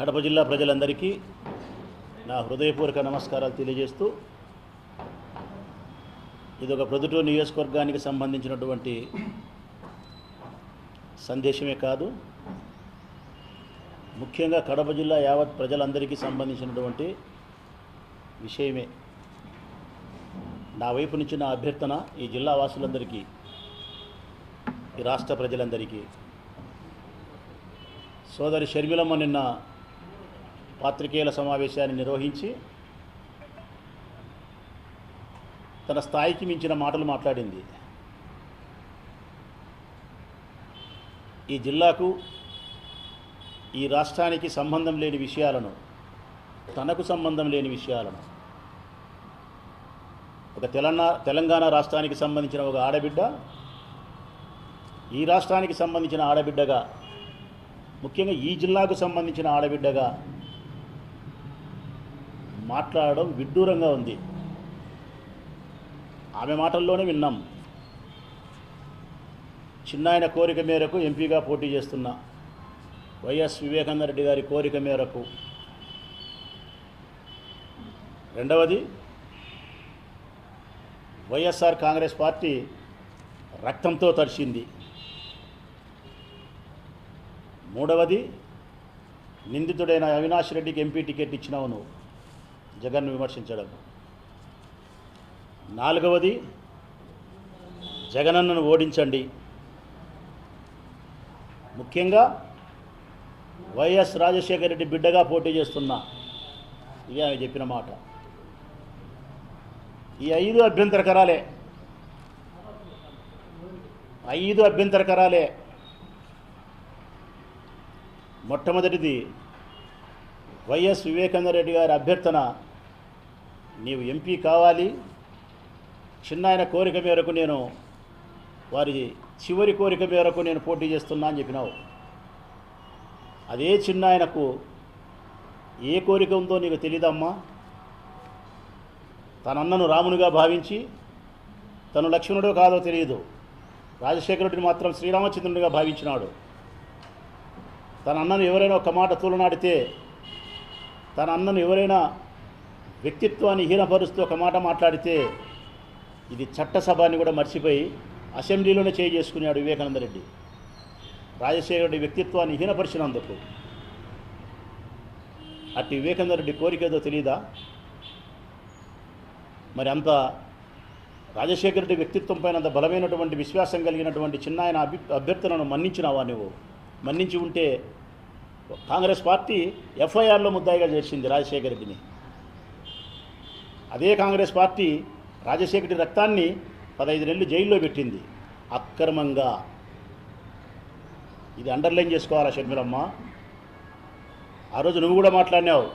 కడప జిల్లా ప్రజలందరికీ నా హృదయపూర్వక నమస్కారాలు తెలియజేస్తూ ఇది ఒక ప్రొద్దుటూరు నియోజకవర్గానికి సంబంధించినటువంటి సందేశమే కాదు. ముఖ్యంగా కడప జిల్లా యావత్ ప్రజలందరికీ సంబంధించినటువంటి విషయమే. నా వైపు నుంచి నా అభ్యర్థన ఈ జిల్లా వాసులందరికీ ఈ రాష్ట్ర ప్రజలందరికీ. సోదరి షర్మిలమ్మ నిన్న పాత్రికేయుల సమావేశాన్ని నిర్వహించి తన స్థాయికి మించిన మాటలు మాట్లాడింది. ఈ జిల్లాకు ఈ రాష్ట్రానికి సంబంధం లేని విషయాలను తనకు సంబంధం లేని విషయాలను ఒక తెలంగాణ తెలంగాణ రాష్ట్రానికి సంబంధించిన ఒక ఆడబిడ్డ ఈ రాష్ట్రానికి సంబంధించిన ఆడబిడ్డగా ముఖ్యంగా ఈ జిల్లాకు సంబంధించిన ఆడబిడ్డగా మాట్లాడడం విడ్డూరంగా ఉంది. ఆమె మాటల్లోనే విన్నాం. చిన్నాయన కోరిక మేరకు ఎంపీగా పోటీ చేస్తున్న వైఎస్ వివేకానంద రెడ్డి గారి కోరిక మేరకు. రెండవది వైఎస్ఆర్ కాంగ్రెస్ పార్టీ రక్తంతో తడిచింది. మూడవది నిందితుడైన అవినాష్ రెడ్డికి ఎంపీ టికెట్ ఇచ్చినావు నువ్వు. జగన్ను విమర్శించడం. నాలుగవది జగనన్నను ఓడించండి. ముఖ్యంగా వైఎస్ రాజశేఖర రెడ్డి బిడ్డగా పోటీ చేస్తున్నా ఇది ఆమె చెప్పిన మాట. ఈ ఐదు అభ్యంతరకరాలే ఐదు అభ్యంతరకరాలే మొట్టమొదటిది వైఎస్ వివేకానంద రెడ్డి గారి అభ్యర్థన నీవు ఎంపీ కావాలి. చిన్నాయన కోరిక మేరకు నేను వారి చివరి కోరిక మేరకు నేను పోటీ చేస్తున్నా అని చెప్పినావు. అదే చిన్నాయనకు ఏ కోరిక ఉందో నీకు తెలియదమ్మా తన అన్నను రామునిగా భావించి తను లక్ష్మణుడో కాదో తెలియదు. రాజశేఖరుడిని మాత్రం శ్రీరామచంద్రునిగా భావించినాడు. తన అన్నను ఎవరైనా ఒక మాట తూలనాడితే తన అన్నను ఎవరైనా వ్యక్తిత్వాన్ని హీనపరుస్తూ ఒక మాట మాట్లాడితే ఇది చట్టసభని కూడా మర్చిపోయి అసెంబ్లీలోనే చేయి చేసుకున్నాడు వివేకానంద రెడ్డి రాజశేఖర రెడ్డి వ్యక్తిత్వాన్ని హీనపరిచినందుకు. అట్టి వివేకానంద రెడ్డి కోరిక ఏదో తెలియదా మరి అంత రాజశేఖర రెడ్డి వ్యక్తిత్వం పైన అంత బలమైనటువంటి విశ్వాసం కలిగినటువంటి చిన్నాయన అభి అభ్యర్థులను మన్నించినావా నువ్వు మన్నించి ఉంటే కాంగ్రెస్ పార్టీ ఎఫ్ఐఆర్లో ముద్దాయిగా చేసింది రాజశేఖర రెడ్డిని అదే కాంగ్రెస్ పార్టీ రాజశేఖరి రక్తాన్ని పదహైదు నెలలు జైల్లో పెట్టింది. అక్రమంగా. ఇది అండర్లైన్ చేసుకోవాలా షర్మిలమ్మ? ఆ రోజు నువ్వు కూడా మాట్లాడినావు.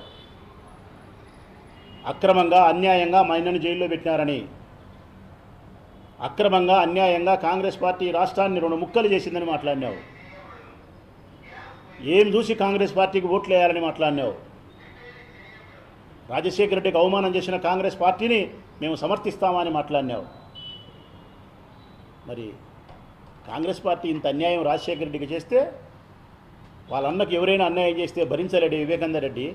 అక్రమంగా అన్యాయంగా మా జైల్లో పెట్టినారని. అక్రమంగా అన్యాయంగా కాంగ్రెస్ పార్టీ రాష్ట్రాన్ని రెండు ముక్కలు చేసిందని మాట్లాడినావు. ఏం చూసి కాంగ్రెస్ పార్టీకి ఓట్లు వేయాలని మాట్లాడినావు? రాజశేఖర రెడ్డికి అవమానం చేసిన కాంగ్రెస్ పార్టీని మేము సమర్థిస్తామని మాట్లాడినావు. మరి కాంగ్రెస్ పార్టీ ఇంత అన్యాయం రాజశేఖర రెడ్డికి చేస్తే వాళ్ళ అన్నకు ఎవరైనా అన్యాయం చేస్తే భరించలేడు వివేకానంద రెడ్డి.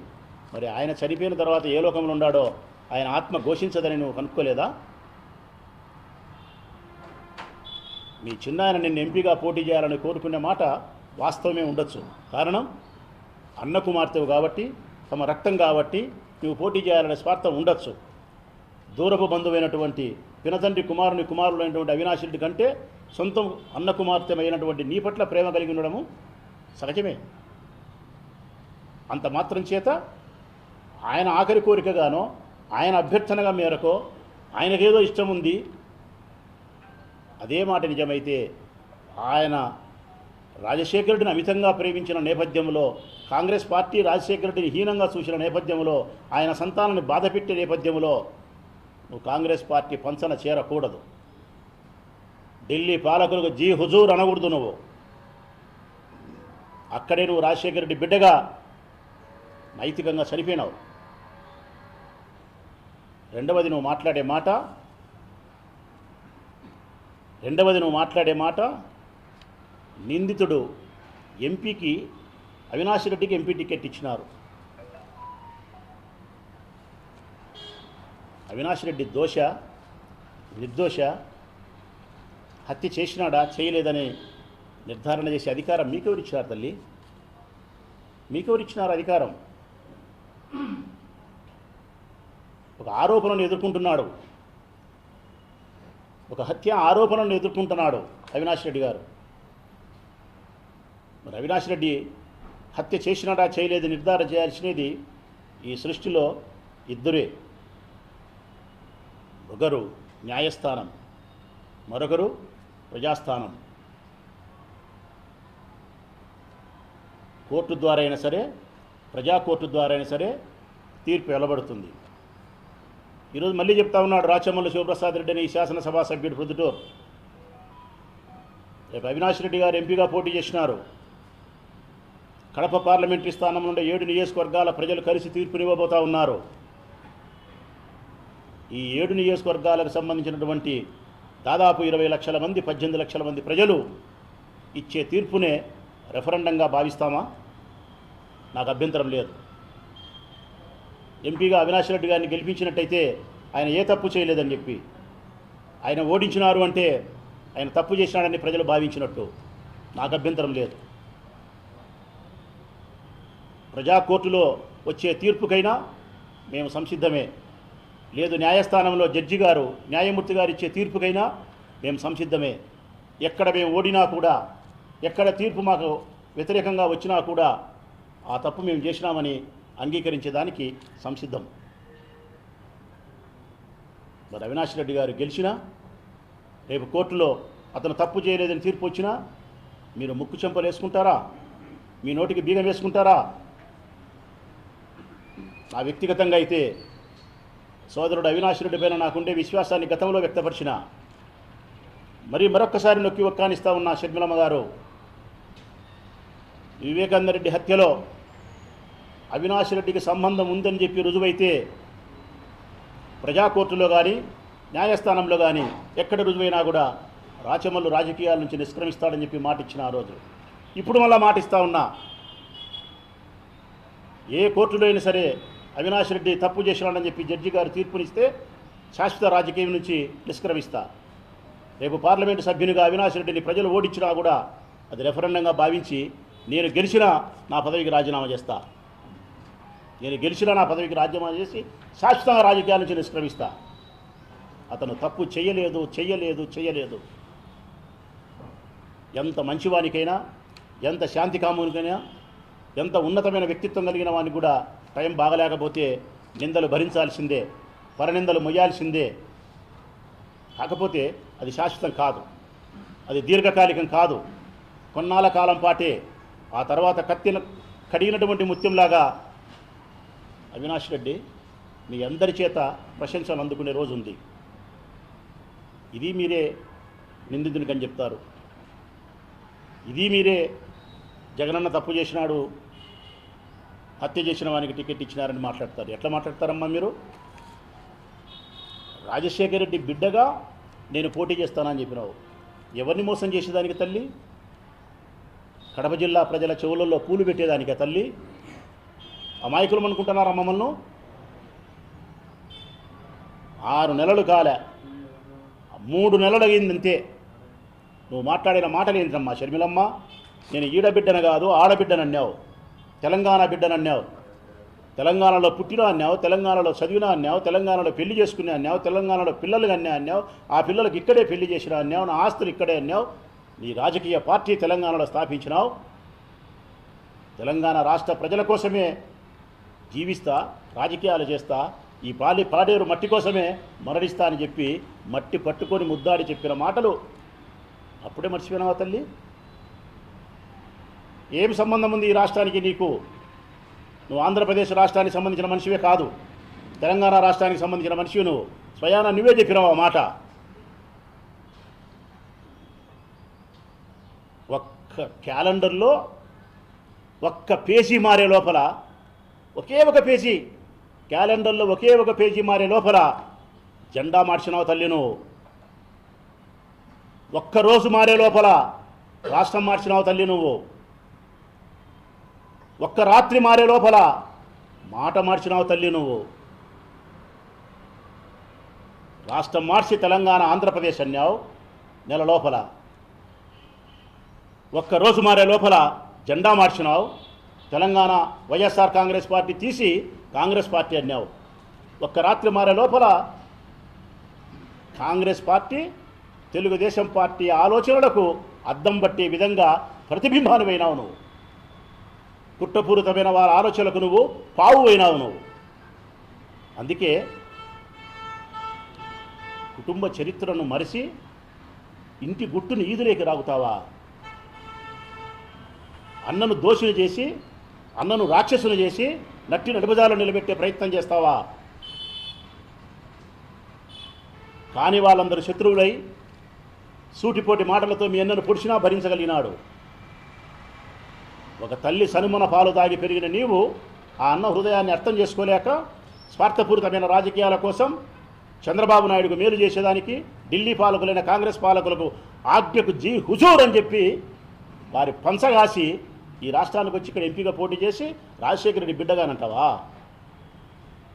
మరి ఆయన చనిపోయిన తర్వాత ఏ లోకంలో ఉన్నాడో ఆయన ఆత్మ ఘోషించదని నువ్వు కనుక్కోలేదా? మీ చిన్నాయన నిన్ను ఎంపీగా పోటీ చేయాలని కోరుకునే మాట వాస్తవమే ఉండొచ్చు. కారణం అన్న కుమార్తెవు కాబట్టి తమ రక్తం కాబట్టి నువ్వు పోటీ చేయాలనే స్వార్థం ఉండొచ్చు. దూరపు బంధువైనటువంటి పినతండ్రి కుమారుని కుమారుడైనటువంటి అవినాశుడి రెడ్డి కంటే సొంతం అన్న కుమార్తెమైనటువంటి నీ పట్ల ప్రేమ కలిగి ఉండడము సహజమే. అంత మాత్రం చేత ఆయన ఆఖరి కోరికగానో ఆయన అభ్యర్థనగా మేరకో ఆయనకేదో ఇష్టం ఉంది అదే మాట నిజమైతే ఆయన రాజశేఖరుడిని అమితంగా ప్రేమించిన నేపథ్యంలో కాంగ్రెస్ పార్టీ రాజశేఖరుడిని హీనంగా చూసిన నేపథ్యంలో ఆయన సంతానాన్ని బాధపెట్టే నేపథ్యంలో నువ్వు కాంగ్రెస్ పార్టీ పంచన చేరకూడదు. ఢిల్లీ పాలకులకు జీ హుజూర్ అనకూడదు నువ్వు. అక్కడే నువ్వు రాజశేఖర రెడ్డి బిడ్డగా నైతికంగా చనిపోయినావు. రెండవది నువ్వు మాట్లాడే మాట రెండవది నువ్వు మాట్లాడే మాట నిందితుడు ఎంపీకి అవినాష్ రెడ్డికి ఎంపీ టికెట్ ఇచ్చినారు. అవినాష్ రెడ్డి దోష నిర్దోష హత్య చేసినాడా చేయలేదని నిర్ధారణ చేసే అధికారం మీకెవరు ఇచ్చినారు తల్లి? మీకెవరు ఇచ్చినారు అధికారం? ఒక ఆరోపణను ఎదుర్కొంటున్నాడు. ఒక హత్య ఆరోపణను ఎదుర్కొంటున్నాడు అవినాష్ రెడ్డి గారు. మరి అవినాష్ రెడ్డి హత్య చేసినాడా చేయలేదు నిర్ధారణ చేయాల్సినది ఈ సృష్టిలో ఇద్దరే. ఒకరు న్యాయస్థానం మరొకరు ప్రజాస్థానం. కోర్టు ద్వారా అయినా సరే ప్రజా కోర్టు ద్వారా అయినా సరే తీర్పు వెలబడుతుంది ఈరోజు మళ్ళీ చెప్తా ఉన్నాడు రాచమల్లి శివప్రసాద్ రెడ్డి అని ఈ శాసనసభ సభ్యుడు ప్రొద్దుటూరు రేపు అవినాష్ రెడ్డి గారు ఎంపీగా పోటీ చేసినారు. కడప పార్లమెంటరీ స్థానం నుండి ఏడు నియోజకవర్గాల ప్రజలు కలిసి తీర్పునివ్వబోతా ఉన్నారు. ఈ ఏడు నియోజకవర్గాలకు సంబంధించినటువంటి దాదాపు ఇరవై లక్షల మంది పద్దెనిమిది లక్షల మంది ప్రజలు ఇచ్చే తీర్పునే రెఫరెండంగా భావిస్తామా? నాకు అభ్యంతరం లేదు. ఎంపీగా అవినాష్ రెడ్డి గారిని గెలిపించినట్టయితే ఆయన ఏ తప్పు చేయలేదని చెప్పి ఆయన ఓడించినారు అంటే ఆయన తప్పు చేసినాడని ప్రజలు భావించినట్టు. నాకు అభ్యంతరం లేదు. ప్రజా కోర్టులో వచ్చే తీర్పుకైనా మేము సంసిద్ధమే. లేదు న్యాయస్థానంలో జడ్జి గారు న్యాయమూర్తి గారు ఇచ్చే తీర్పుకైనా మేము సంసిద్ధమే. ఎక్కడ మేము ఓడినా కూడా ఎక్కడ తీర్పు మాకు వ్యతిరేకంగా వచ్చినా కూడా ఆ తప్పు మేము చేసినామని అంగీకరించేదానికి సంసిద్ధం. మరి అవినాష్ రెడ్డి గారు గెలిచినా రేపు కోర్టులో అతను తప్పు చేయలేదని తీర్పు వచ్చినా మీరు ముక్కు చెంపలు వేసుకుంటారా మీ నోటికి బీగం వేసుకుంటారా? నా వ్యక్తిగతంగా అయితే సోదరుడు అవినాష్ రెడ్డి పైన నాకుండే విశ్వాసాన్ని గతంలో వ్యక్తపరిచిన మరి మరొక్కసారి నొక్కి ఒక్కానిస్తా ఉన్న షర్మిలమ్మ గారు వివేకానంద రెడ్డి హత్యలో అవినాష్ రెడ్డికి సంబంధం ఉందని చెప్పి రుజువైతే ప్రజా కోర్టులో కానీ న్యాయస్థానంలో కానీ ఎక్కడ రుజువైనా కూడా రాచమల్లు రాజకీయాల నుంచి నిష్క్రమిస్తాడని చెప్పి మాటిచ్చిన ఆ రోజు. ఇప్పుడు మళ్ళా మాటిస్తా ఉన్నా ఏ కోర్టులో అయినా సరే అవినాష్ రెడ్డి తప్పు చేసినాడని చెప్పి జడ్జి గారు తీర్పునిస్తే శాశ్వత రాజకీయం నుంచి నిష్క్రమిస్తా. రేపు పార్లమెంటు సభ్యునిగా అవినాష్ రెడ్డిని ప్రజలు ఓడించినా కూడా అది రెఫరెండంగా భావించి నేను గెలిచినా నా పదవికి రాజీనామా చేస్తా. నేను గెలిచినా నా పదవికి రాజీనామా చేసి శాశ్వతంగా రాజకీయాల నుంచి నిష్క్రమిస్తా. అతను తప్పు చేయలేదు చెయ్యలేదు చెయ్యలేదు ఎంత మంచివానికైనా ఎంత శాంతి కామునికైనా ఎంత ఉన్నతమైన వ్యక్తిత్వం కలిగిన వానికి కూడా టైం బాగలేకపోతే నిందలు భరించాల్సిందే పరనిందలు మొయ్యాల్సిందే. కాకపోతే అది శాశ్వతం కాదు. అది దీర్ఘకాలికం కాదు. కొన్నాళ్ళ కాలం పాటే ఆ తర్వాత కత్తిన కడిగినటువంటి ముత్యంలాగా అవినాష్ రెడ్డి మీ అందరి చేత ప్రశంసలు అందుకునే రోజు ఉంది ఇది మీరే నిందితునికని చెప్తారు. ఇది మీరే జగనన్న తప్పు చేసినాడు హత్య చేసిన వానికి టికెట్ ఇచ్చినారని మాట్లాడతారు. ఎట్లా మాట్లాడతారమ్మా మీరు? రాజశేఖర రెడ్డి బిడ్డగా నేను పోటీ చేస్తానని చెప్పినావు. ఎవరిని మోసం చేసేదానికి తల్లి? కడప జిల్లా ప్రజల చెవులలో పూలు పెట్టేదానికే తల్లి? అమాయకులం అనుకుంటున్నారా మమ్మల్ని? ఆరు నెలలు కాలే. మూడు నెలలు అయిందంతే నువ్వు మాట్లాడిన మాటలు ఏంటమ్మా షర్మిలమ్మ? నేను ఈడబిడ్డను కాదు ఆడబిడ్డనన్నావు తెలంగాణ బిడ్డనన్నావు తెలంగాణలో పుట్టిన అన్నావు తెలంగాణలో చదివిన అన్నావు తెలంగాణలో పెళ్ళి చేసుకునే అన్నావు తెలంగాణలో పిల్లలు అన్నా అన్నావు ఆ పిల్లలకు ఇక్కడే పెళ్ళి చేసిన అన్నావు నా ఆస్తులు ఇక్కడే అన్నావు నీ రాజకీయ పార్టీ తెలంగాణలో స్థాపించినావు. తెలంగాణ రాష్ట్ర ప్రజల కోసమే జీవిస్తా రాజకీయాలు చేస్తా ఈ పాలి పాడేరు మట్టి కోసమే మరణిస్తా అని చెప్పి మట్టి పట్టుకొని ముద్దాడి చెప్పిన మాటలు. అప్పుడే మర్చిపోయినావా తల్లి? ఏమి సంబంధం ఉంది ఈ రాష్ట్రానికి నీకు? నువ్వు ఆంధ్రప్రదేశ్ రాష్ట్రానికి సంబంధించిన మనిషివే కాదు. తెలంగాణ రాష్ట్రానికి సంబంధించిన మనిషివి నువ్వు. స్వయాన నువ్వే చెప్పినావు మాట. ఒక్క క్యాలెండర్లో ఒక్క పేజీ మారే లోపల ఒకే ఒక పేజీ క్యాలెండర్లో ఒకే ఒక పేజీ మారే లోపల జెండా మార్చినావు తల్లి నువ్వు. ఒక్కరోజు మారే లోపల రాష్ట్రం మార్చినావు తల్లి నువ్వు. ఒక్క రాత్రి మారే లోపల మాట మార్చినావు తల్లి నువ్వు. రాష్ట్రం మార్చి తెలంగాణ ఆంధ్రప్రదేశ్ అన్నావు నెల లోపల. ఒక్కరోజు మారే లోపల జెండా మార్చినావు. తెలంగాణ వైఎస్ఆర్ కాంగ్రెస్ పార్టీ తీసి కాంగ్రెస్ పార్టీ అన్నావు. ఒక్క రాత్రి మారే లోపల కాంగ్రెస్ పార్టీ తెలుగుదేశం పార్టీ ఆలోచనలకు అద్దం పట్టే విధంగా ప్రతిబింబానువైనావు నువ్వు. కుట్రపూరితమైన వారి ఆలోచనలకు నువ్వు పావు అయినావు నువ్వు. అందుకే కుటుంబ చరిత్రను మరిసి ఇంటి గుట్టును ఈదులేకి రాగుతావా? అన్నను దోషులు చేసి అన్నను రాక్షసులు చేసి నట్టి నడుపుదాలు నిలబెట్టే ప్రయత్నం చేస్తావా? కాని వాళ్ళందరూ శత్రువులై సూటిపోటి మాటలతో మీ అన్నను పొడిచినా భరించగలిగినాడు. ఒక తల్లి సనుమన పాలు తాగి పెరిగిన నీవు ఆ అన్న హృదయాన్ని అర్థం చేసుకోలేక స్వార్థపూరితమైన రాజకీయాల కోసం చంద్రబాబు నాయుడుకు మేలు చేసేదానికి ఢిల్లీ పాలకులైన కాంగ్రెస్ పాలకులకు ఆజ్ఞకు జీ హుజూర్ అని చెప్పి వారి పంచగాసి ఈ రాష్ట్రానికి వచ్చి ఇక్కడ ఎంపీగా పోటీ చేసి రాజశేఖర రెడ్డి బిడ్డగానంటావా?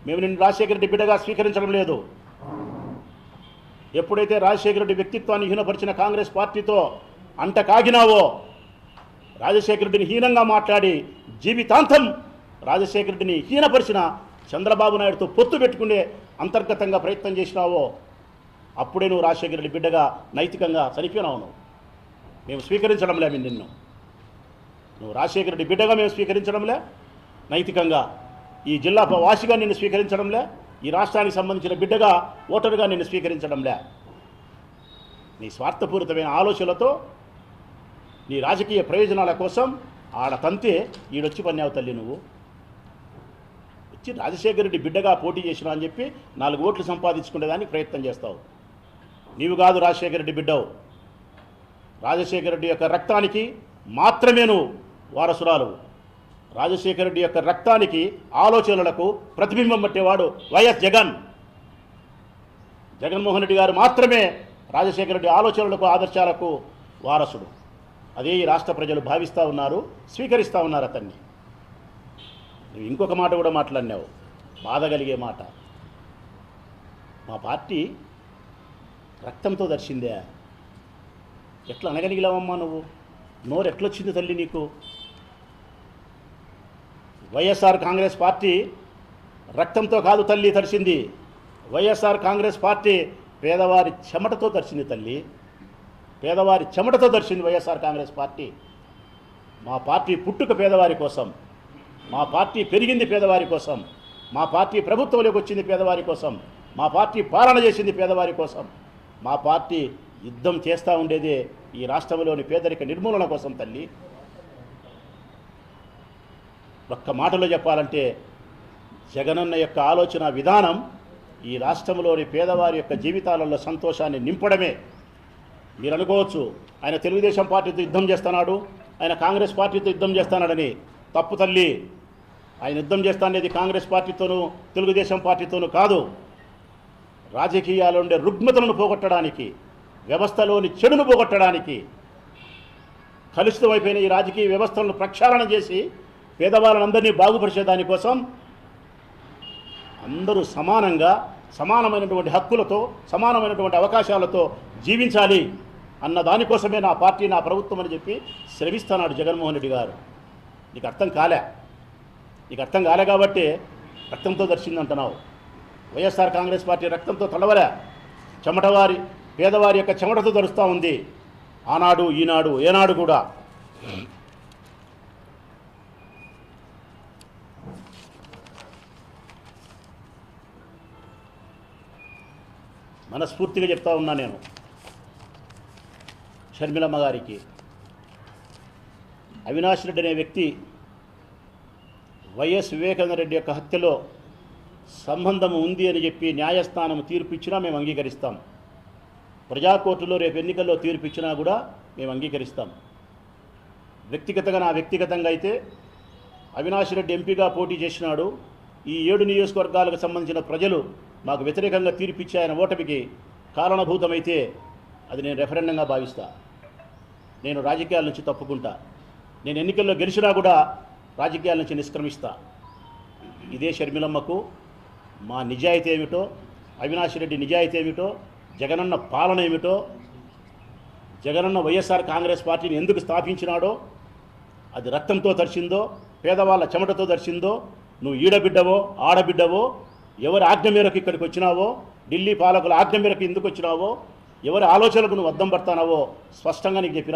మేము నిన్ను రాజశేఖర రెడ్డి బిడ్డగా స్వీకరించడం లేదు. ఎప్పుడైతే రాజశేఖర రెడ్డి వ్యక్తిత్వాన్ని హీనపరిచిన కాంగ్రెస్ పార్టీతో అంట కాగినావో రాజశేఖర రెడ్డిని హీనంగా మాట్లాడి జీవితాంతం రాజశేఖర రెడ్డిని హీనపరిచిన చంద్రబాబు నాయుడుతో పొత్తు పెట్టుకునే అంతర్గతంగా ప్రయత్నం చేసినావో అప్పుడే నువ్వు రాజశేఖర రెడ్డి బిడ్డగా నైతికంగా చనిపోయినావు నువ్వు. మేము స్వీకరించడంలే మేము నిన్ను. నువ్వు రాజశేఖర రెడ్డి బిడ్డగా మేము స్వీకరించడంలే నైతికంగా ఈ జిల్లా వాసిగా నిన్ను స్వీకరించడంలే ఈ రాష్ట్రానికి సంబంధించిన బిడ్డగా ఓటరుగా నిన్ను స్వీకరించడంలే. నీ స్వార్థపూరితమైన ఆలోచనలతో నీ రాజకీయ ప్రయోజనాల కోసం ఆడ తంతే ఈడొచ్చి పన్నావు తల్లి నువ్వు. వచ్చి రాజశేఖర రెడ్డి బిడ్డగా పోటీ చేసినా అని చెప్పి నాలుగు ఓట్లు సంపాదించుకునేదానికి ప్రయత్నం చేస్తావు. నీవు కాదు రాజశేఖర రెడ్డి బిడ్డవు. రాజశేఖర రెడ్డి యొక్క రక్తానికి మాత్రమే నువ్వు వారసురాలు. రాజశేఖర రెడ్డి యొక్క రక్తానికి ఆలోచనలకు ప్రతిబింబం పట్టేవాడు వైఎస్ జగన్. జగన్మోహన్ రెడ్డి గారు మాత్రమే రాజశేఖర రెడ్డి ఆలోచనలకు ఆదర్శాలకు వారసుడు. అదే ఈ రాష్ట్ర ప్రజలు భావిస్తూ ఉన్నారు స్వీకరిస్తూ ఉన్నారు అతన్ని. నువ్వు ఇంకొక మాట కూడా మాట్లాడినావు బాధ కలిగే మాట. మా పార్టీ రక్తంతో దర్శిందే. ఎట్లా అనగలిగిలావమ్మా నువ్వు? నోరు ఎట్లొచ్చింది తల్లి నీకు? వైఎస్ఆర్ కాంగ్రెస్ పార్టీ రక్తంతో కాదు తల్లి తడిచింది వైఎస్ఆర్ కాంగ్రెస్ పార్టీ పేదవారి చెమటతో దర్శింది తల్లి. పేదవారి చెమటతో దర్శింది వైఎస్ఆర్ కాంగ్రెస్ పార్టీ. మా పార్టీ పుట్టుక పేదవారి కోసం మా పార్టీ పెరిగింది పేదవారి కోసం మా పార్టీ ప్రభుత్వంలోకి వచ్చింది పేదవారి కోసం మా పార్టీ పాలన చేసింది పేదవారి కోసం మా పార్టీ యుద్ధం చేస్తూ ఉండేదే ఈ రాష్ట్రంలోని పేదరిక నిర్మూలన కోసం తల్లి. ఒక్క మాటలో చెప్పాలంటే జగనన్న యొక్క ఆలోచన విధానం ఈ రాష్ట్రంలోని పేదవారి యొక్క జీవితాలలో సంతోషాన్ని నింపడమే. మీరు అనుకోవచ్చు ఆయన తెలుగుదేశం పార్టీతో యుద్ధం చేస్తున్నాడు ఆయన కాంగ్రెస్ పార్టీతో యుద్ధం చేస్తున్నాడని. తప్పు తల్లి ఆయన యుద్ధం చేస్తానేది కాంగ్రెస్ పార్టీతోనూ తెలుగుదేశం పార్టీతోనూ కాదు. రాజకీయాల్లో ఉండే రుగ్మతలను పోగొట్టడానికి వ్యవస్థలోని చెడును పోగొట్టడానికి కలుషితమైపోయిన ఈ రాజకీయ వ్యవస్థలను ప్రక్షాళన చేసి పేదవాళ్ళందరినీ బాగుపరిచే దానికోసం అందరూ సమానంగా సమానమైనటువంటి హక్కులతో సమానమైనటువంటి అవకాశాలతో జీవించాలి. అన్న దానికోసమే నా పార్టీ నా ప్రభుత్వం అని చెప్పి శ్రమిస్తున్నాడు జగన్మోహన్ రెడ్డి గారు. నీకు అర్థం కాలే. నీకు అర్థం కాలే కాబట్టి రక్తంతో దర్శిందంటున్నావు. వైఎస్ఆర్ కాంగ్రెస్ పార్టీ రక్తంతో తడవలే. చెమటవారి పేదవారి యొక్క చెమటతో దరుస్తూ ఉంది. ఆనాడు ఈనాడు ఏనాడు కూడా. మనస్ఫూర్తిగా చెప్తా ఉన్నా నేను. షర్మిలమ్మ గారికి. అవినాష్ రెడ్డి అనే వ్యక్తి వైఎస్ వివేకానంద రెడ్డి యొక్క హత్యలో సంబంధం ఉంది అని చెప్పి న్యాయస్థానం తీర్పు ఇచ్చినా మేము అంగీకరిస్తాం. ప్రజాకోర్టులో రేపు ఎన్నికల్లో తీర్పు ఇచ్చినా కూడా మేము అంగీకరిస్తాం. వ్యక్తిగతంగా నా వ్యక్తిగతంగా అయితే అవినాష్ రెడ్డి ఎంపీగా పోటీ చేసినాడు. ఈ ఏడు నియోజకవర్గాలకు సంబంధించిన ప్రజలు మాకు వ్యతిరేకంగా తీర్పిచ్చాయన ఓటమికి కారణభూతమైతే అది నేను రెఫరెండంగా భావిస్తాను నేను రాజకీయాల నుంచి తప్పుకుంటా. నేను ఎన్నికల్లో గెలిచినా కూడా రాజకీయాల నుంచి నిష్క్రమిస్తా. ఇదే షర్మిలమ్మకు మా నిజాయితీ ఏమిటో అవినాష్ రెడ్డి నిజాయితీ ఏమిటో జగనన్న పాలన ఏమిటో జగనన్న వైఎస్ఆర్ కాంగ్రెస్ పార్టీని ఎందుకు స్థాపించినాడో అది రక్తంతో తరిచిందో పేదవాళ్ళ చెమటతో దర్శిందో నువ్వు ఈడబిడ్డవో ఆడబిడ్డవో ఎవరి ఆజ్ఞ మేరకు ఇక్కడికి వచ్చినావో ఢిల్లీ పాలకుల ఆజ్ఞ మేరకు ఎందుకు వచ్చినావో ఎవరి ఆలోచనలకు నువ్వు అద్దం పడతానావో స్పష్టంగా నీకు చెప్పిన